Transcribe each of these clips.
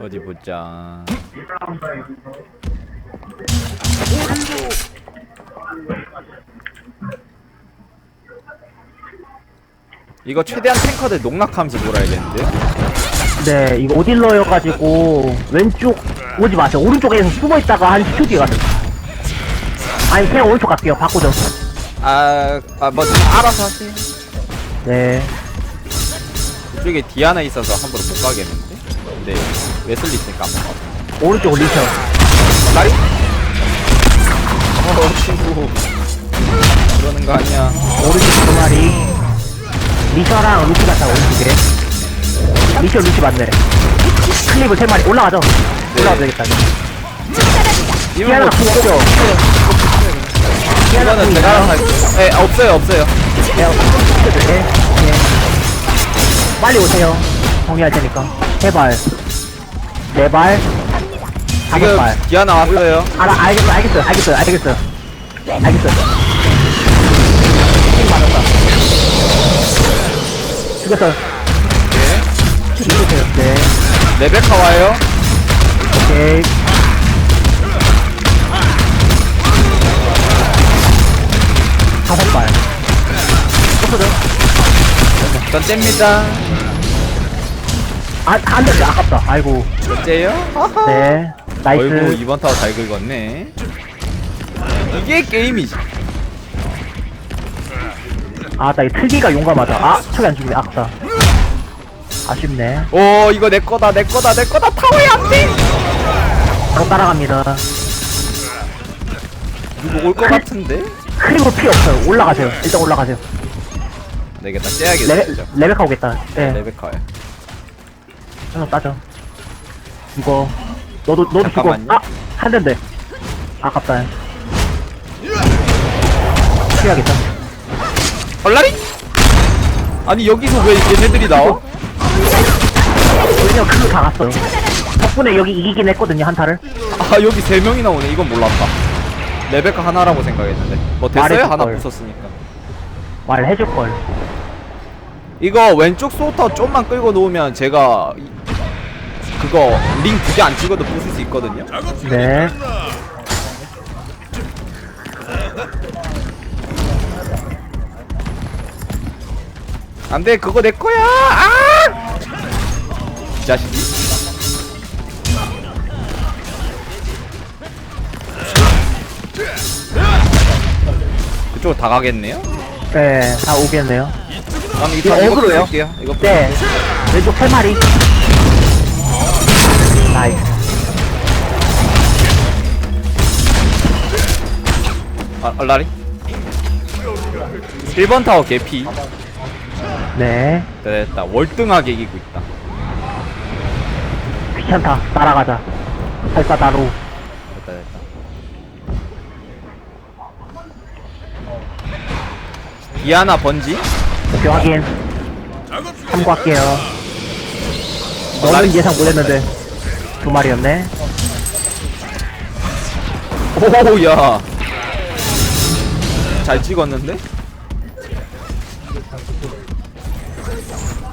어디 보자. 이거 최대한 탱커들 농락하면서 놀아야겠는데? 네, 이거 오딜러여가지고 왼쪽 오지 마세요. 오른쪽에서 숨어 있다가 한 10초 뒤에 가세요. 아니 그냥 오른쪽 갈게요. 바꾸죠. 아, 아, 뭐, 알아서 하세요. 네. 이쪽에 디아나 있어서 함부로 못 가겠는데? 네, 웨슬리 있으니까 한번 가자. 오른쪽 리셔. 나리? 어, 친구. 그러는 거 아니야. 오른쪽 두 마리. 리셔랑 루시 같다 오른쪽에. 리셔 루시 맞네. 클립을 세 마리 올라가죠. 올라가도 되겠다. 이거 뭐, 죽었죠. 이거는 제가 할게요. 네, 없어요, 없어요. 네. 네. 빨리 오세요. 정리할 테니까. 세 발. 네 발. 다섯 지금 발. 디아나 왔어요. 알아, 알겠어, 알겠어요, 알겠어요, 알겠어요. 알겠어요. 힘 맞았다. 죽였어요. 네. 죽였어요. 네. 레베카 와요. 오케이. 다섯 발. 없어져. 전 잽니다. 아, 안 됐어. 아깝다. 아이고. 어째요? 네. 나이스. 어이구, 이번 타워 잘 긁었네. 이게 게임이지. 아, 나이 특이가 용감하다. 아, 척이 안 죽네. 아깝다. 아쉽네. 오, 이거 내 거다, 내 거다, 내 거다. 타워야 안 돼! 바로 따라갑니다. 누구 올 것 같은데? 그리고 피 없어요. 올라가세요. 일단 올라가세요. 내겠다, 째야겠다, 레베, 진짜. 레베카 오겠다. 네. 레베카야. 한번 따져. 이거. 너도, 너도 죽어. 잠깐만요. 아! 한 대인데. 아깝다. 피해야겠다. 얼라리? 아니, 여기서 왜 얘네들이 나와? 왜냐면 그거 다 갔어요. 덕분에 여기 이기긴 했거든요, 한 타를. 아, 여기 세 명이나 오네. 이건 몰랐다. 레베카 하나라고 생각했는데. 뭐 됐어요? 말해줄 하나 걸. 부쉈으니까. 말해줄걸. 이거 왼쪽 소터 좀만 끌고 놓으면 제가 이- 그거 링 두 개 안 찍어도 부술 수 있거든요. 네. 안돼 그거 내 거야. 아! 이 자식이. 그쪽으로 다 가겠네요. 네, 다 오겠네요. 그럼 이거 이거 이거 어그로예요? 부술게요. 이거 네. 왼쪽 세 마리. 나이스. 아, 얼라리. 1번 타워 개피. 네. 됐다. 월등하게 이기고 있다. 귀찮다. 날아가자. 살사 나로. 디아나 번지? 오케이, 확인. 참고할게요. 나리- 예상 못했는데. 두 마리였네. 오야. 잘 찍었는데?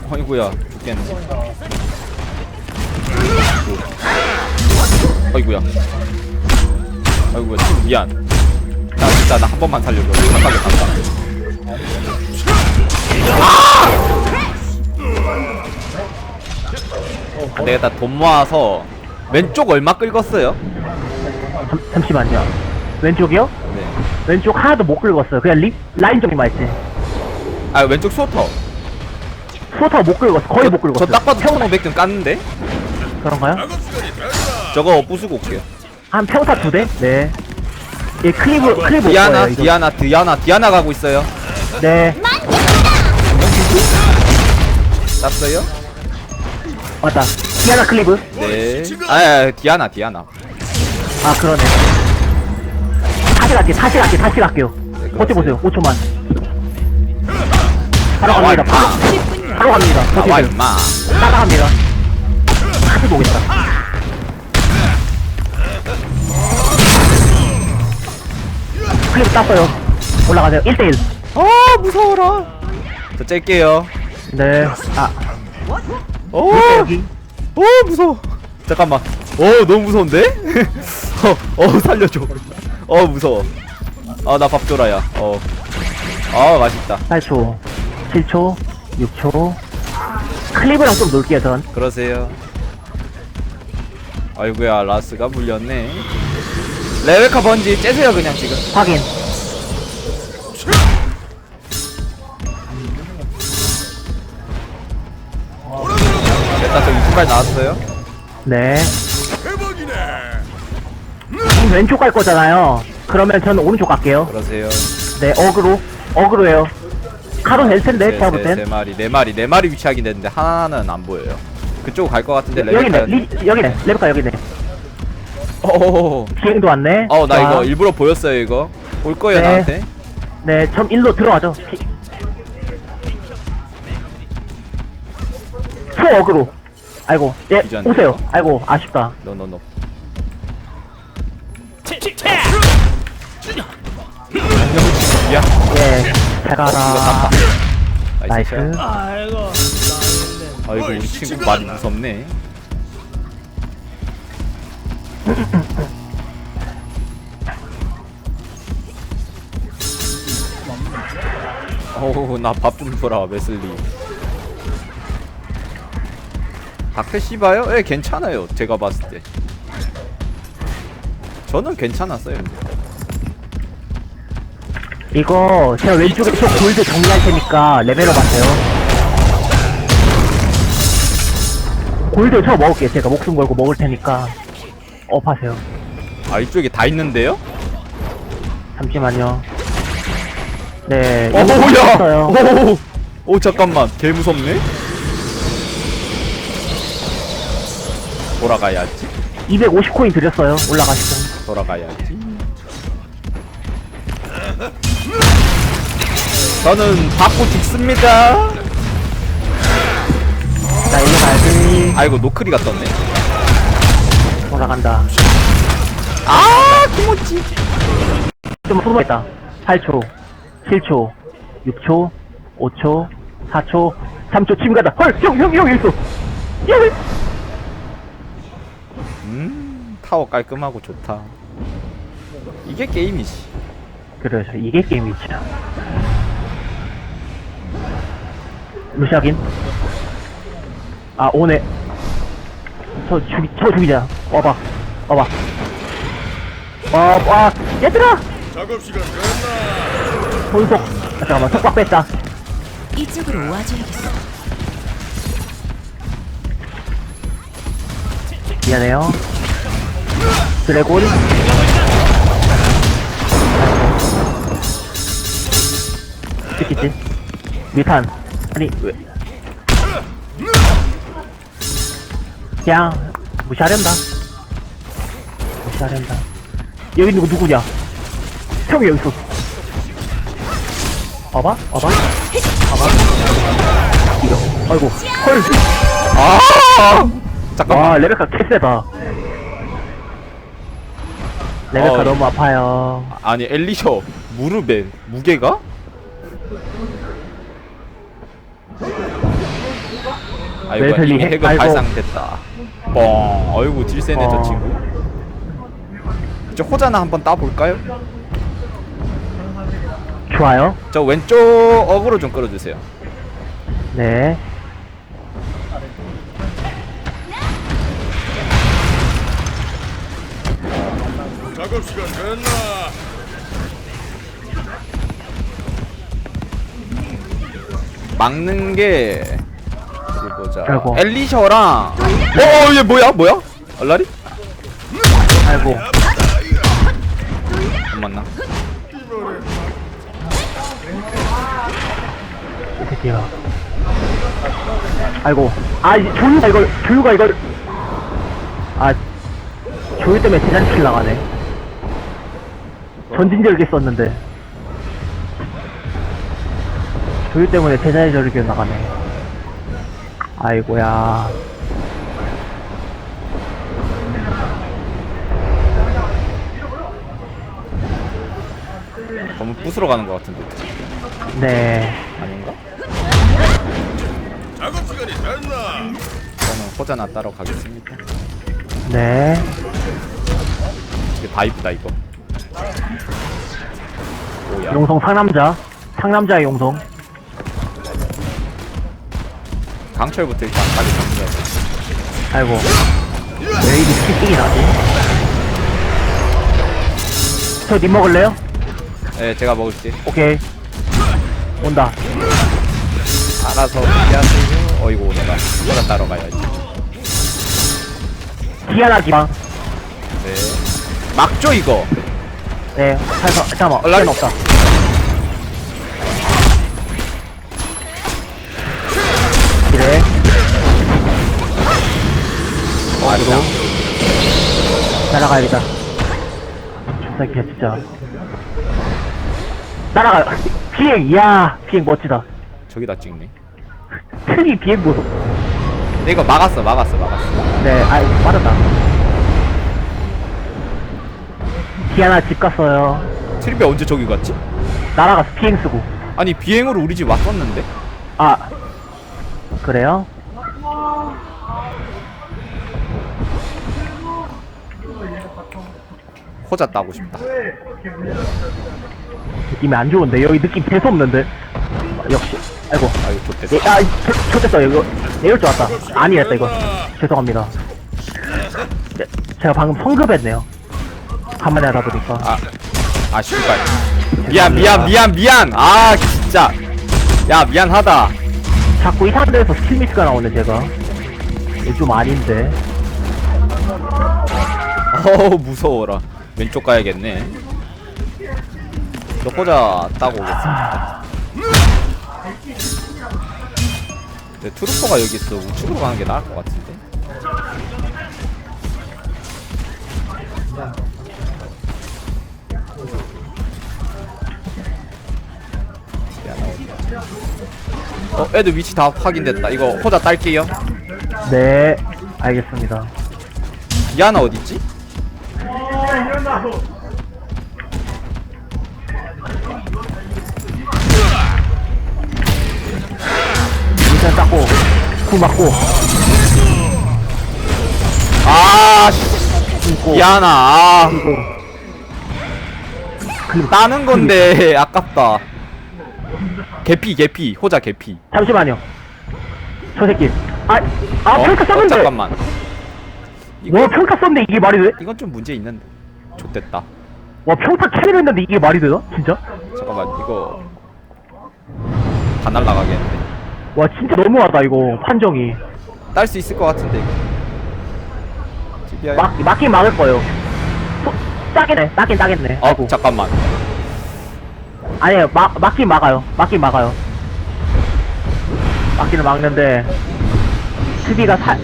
어이구야 죽겠네. 어이구야. 어이구야 미안. 나 진짜 나 한 번만 살려줘. 착하게 간다. 안 되겠다 돈 모아서 왼쪽 얼마 긁었어요? 잠, 잠시만요. 왼쪽이요? 네. 왼쪽 하나도 못 긁었어요. 그냥 리, 라인 쪽이만 있지. 아 왼쪽 소터. 수호타가 못 긁었어. 거의 못 긁었어요. 저딱 봐도 1500점 깠는데? 그런가요? 저거 부수고 올게요. 한 평타 두 대? 네. 예, 클리브, 클리브 올 디아나, 거예요, 이거. 디아나, 디아나, 디아나 가고 있어요. 네. 땄어요? 맞다. 디아나 클리브? 네. 아, 아, 디아나, 디아나. 아, 그러네. 다시 갈게요, 다시 갈게요, 다시 갈게요. 네, 버텨보세요, 5초만. 바로 갑니다. 바로, 바로 갑니다. 나와, 버티세요. 임마. 따라갑니다. 다시 보겠다. 클리브 땄어요. 올라가세요. 1대1. 아, 무서워라. 저 짤게요. 네. 아, 오! 여기. 오 무서워 잠깐만 오 너무 무서운데? 어, 어 살려줘 어 무서워 아 나 밥 줘라야 어 아 맛있다 8초, 7초, 6초. 클리브랑 좀 놀게요, 전. 그러세요 아이고야 라스가 물렸네 레베카 번지 째세요 그냥 지금 확인. 이쪽까지 나왔어요 네. 지금 왼쪽 갈 거잖아요. 그러면 저는 오른쪽 갈게요. 그러세요 네, 어그로. 어그로예요. 카로 될 텐데, 제가 볼 세, 세 땐. 마리 네 마리 네 마리 위치하긴 됐는데 하나는 안 보여요 그쪽 갈 것 같은데 여기네, 레베카 리, 여기네. 레베카 여기네. 어어어 비행도 왔네. 어, 나 자, 이거 일부러 보였어요, 이거. 올 거예요, 네. 나한테. 네, 점 일로 들어가죠. 피- 초 어그로. 아이고, 예. 오세요. 아이고, 아쉽다. 노. 야, 예, 잘 가라. 나이스. 나이스. 샷. 아이고, 우리 친구 많이 무섭네. 어우, 나 밥 좀 줘라, 웨슬리. 씨바요? 예, 괜찮아요. 제가 봤을 때. 저는 괜찮았어요. 이거 제가 왼쪽에 또 골드 정리할 테니까 레벨업 하세요. 골드 저 먹을게요. 제가 목숨 걸고 먹을 테니까 업하세요. 아, 이쪽에 다 있는데요? 잠시만요. 네, 어, 이거 야! 있어요. 오, 오, 잠깐만. 개 무섭네? 돌아가야지. 250코인 드렸어요. 올라가시죠. 돌아가야지. 저는 받고 죽습니다. 자, 일로 가야지. 아이고, 노크리가 떴네. 돌아간다. 아, 키모치. 좀 소모했다. 8초, 7초, 6초, 5초, 4초, 3초 침 가다. 헐, 형, 형, 형, 있어. 야, 음, 타워 깔끔하고 좋다. 이게 게임이지. 그래서 이게 게임이지. 루시아긴? 아, 오네. 저 죽이, 저 죽이자. 와봐. 와봐. 와, 와, 얘들아! 작업 시간 끝나. 손속. 아, 잠깐만, 속박 뺐다. 이쪽으로 와줘야겠어. 미안해요. 드래곤. 찍겠지? 미탄. 아니, 왜. 그냥, 무시하련다. 무시하련다. 여기 누구, 누구냐? 형이 여기 있어. 와봐? 와봐? 와봐? 이거. 아이고. 헐! 아! 잠깐만. 와 레베카 개쎄다 레베카 어. 너무 아파요 아니, 엘리셔. 무릎에 무게가? 아이고, 웨슬리 이미 핵- 핵은 아이고. 발상됐다. 뻥. 어이구, 딜세네, 저 어. 친구. 저 호자나 한번 따볼까요? 좋아요 저 왼쪽 어그로 좀 끌어주세요. 네 작업 시간 끝나. 막는 게 어디 보자. 아이고. 엘리셔랑 어, 얘 뭐야? 뭐야? 얼라리? 아이고 안 맞나? 드디어 아이고 아 이제 조유가 이걸 조유가 이걸 아 조유 때문에 대잔 킬 나가네 전진절개 썼는데 조유 때문에 대잔 절개 나가네 아이고야 너무 부스러 가는 것 같은데 네 아닌가? 작업 시간이 됐나. 저는 포자나 따러 가겠습니다. 네. 이게 다 이쁘다 이거. 용성 상남자. 상남자의 용성. 강철부터 일단 빨리 돼. 아이고. 왜 이리 피식이 나지? 저님 먹을래요? 네, 제가 먹을게. 오케이. 온다. 알아서 피하세요. 어이구 오네가. 포자 따러 가야지. 기방. 네. 막죠 이거. 네. 살서, 잠깐만. 얼라리. 시간 없다. 그래. 아니다. 날아가야겠다. 존나 진짜. 날아가. 비행, 이야. 비행 멋지다. 저기다 찍네. 트리 비행 모습. 근데 이거 막았어, 막았어, 막았어. 네, 아이, 빠르다. 디아나 집 갔어요. 트리비 언제 저기 갔지? 날아가서 비행 쓰고. 아니 비행으로 우리 집 왔었는데? 아, 그래요? 호자 따고 싶다. 느낌이 안 좋은데 여기 느낌 대수 없는데 아, 역시 아이고 아유 좋댔어. 예, 아 저- 좋겠어 이거 내일 줄 알았다 아니랬다 이거 죄송합니다 제, 제가 방금 성급했네요 한마디 하다 보니까 아, 아 씨발. 미안, 미안, 미안, 미안. 아 진짜. 야 미안하다. 자꾸 이상한 데서 스킬 미스가 나오네 제가 이거 좀 아닌데 어우 무서워라. 왼쪽 가야겠네. 저 호자 따고 오겠습니다. 네, 트루퍼가 여기 있어. 우측으로 가는 게 나을 것 같은데. 어, 애들 위치 다 확인됐다. 이거 호자 딸게요. 네 알겠습니다 디아나 어딨지? 일단 닦고 구 맞고 아, 씨. 끊고 디아나. 아. 그리고 따는 건데 아깝다. 개피 개피 호자 개피. 잠시만요 저 새끼 아, 아 어? 평타 어, 썼는데 잠깐만. 이거 와 평타 썼는데 이게 말이 돼? 이건 좀 문제 있는데. 좋됐다. 와 평타 캐리를 했는데 이게 말이 되나? 진짜? 잠깐만 이거 다 날라가겠는데. 와 진짜 너무하다 이거 판정이 딸 수 있을 것 같은데 이거. TBI. 막, 막긴 막을 거예요 소, 따겠네 따긴 따겠네 어 아이고 잠깐만. 아니에요 막, 막긴 막아요 막긴 막아요 막기는 막는데 수비가 사,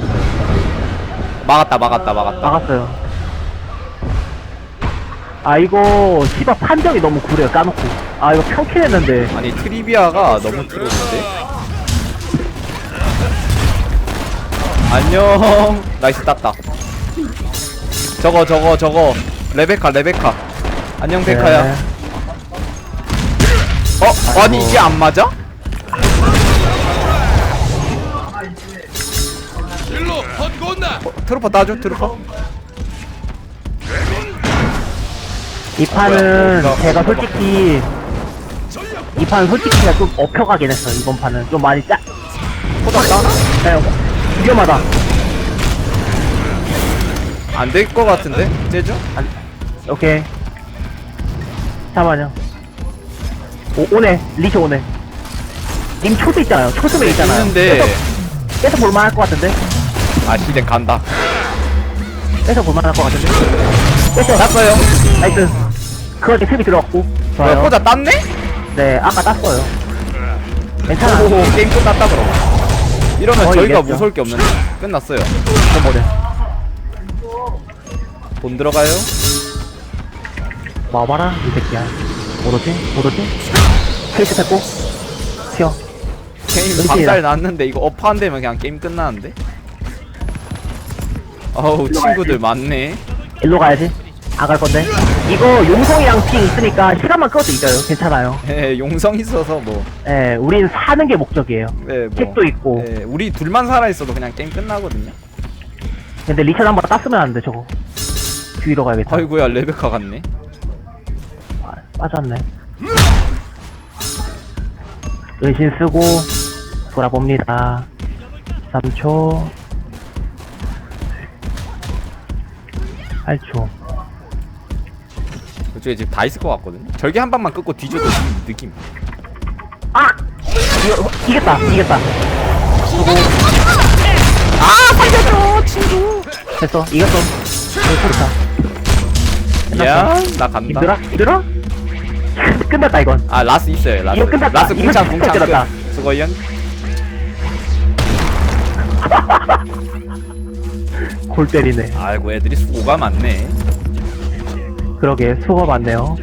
막았다 막았다 막았다. 막았어요 아 이거 씨발 판정이 너무 구려요 까놓고 아 이거 평킬 했는데 아니 트리비아가 너무 트롤인데. 안녕. 나이스 땄다. 저거 저거 저거 레베카 레베카. 안녕 베카야. 네. 어 아니 이게 안 맞아? 일로 헛건나 트루퍼 따줘 트루퍼. 이 판은 제가. 솔직히 이 판은 솔직히 제가 좀 업혀가긴 했어 이번 판은 좀 많이 짜 따나? 네, 위험하다 안될것 같은데? 째죠? 오케이 잠깐만요 오, 오네 리쇼 오네 님 초수 있잖아요 초수에 있잖아요 있는데 계속, 계속 볼만할 것 같은데 아 시대 간다. 계속 볼만할 것 같은데 계속 땄어요. 나이스 그거 이제 수비 들어갔고 좋아요 호자 땄네? 네 아까 땄어요 괜찮아 오호 게임 끝났다 그럼. 이러면 저희가 이겼죠. 무서울 게 없는데 끝났어요. 이거 뭐래 돈 들어가요? 와봐라 이 새끼야? 못 오지? 페이스 됐고 튀어 게임. 방잘 났는데 이거 업안 되면 그냥 게임 끝나는데? 어우 친구들 많네. 일로 가야지 안 갈 건데 이거 용성이랑 핑 있으니까 시간만 끌어도 이겨요 괜찮아요 예, 용성 있어서 뭐. 예 우린 사는 게 목적이에요 예, 뭐. 책도 있고 예, 우리 둘만 살아 있어도 그냥 게임 끝나거든요. 근데 리셋 한번 땄으면 안 돼, 저거. 뒤로 가야겠다. 아이고야 레베카 같네 아, 빠졌네. 은신 쓰고, 돌아봅니다. 3초. 8초. 그쪽에 지금 다 있을 것 같거든 절개 한 방만 끊고 뒤져도 이 느낌 아! 이거, 이겼다, 이겼다. 아 살려줘 친구 됐어, 이겼어. 좋다. 야 나 간다 힘들어? 힘들어? 끝났다, 이건. 아 라스 있어요 라스 이거 끝났다. 라스 이거 궁창 궁창 끝났다. 끝 수고연 골 때리네. 아이고 애들이 수고가 많네 그러게, 수고가 많네요.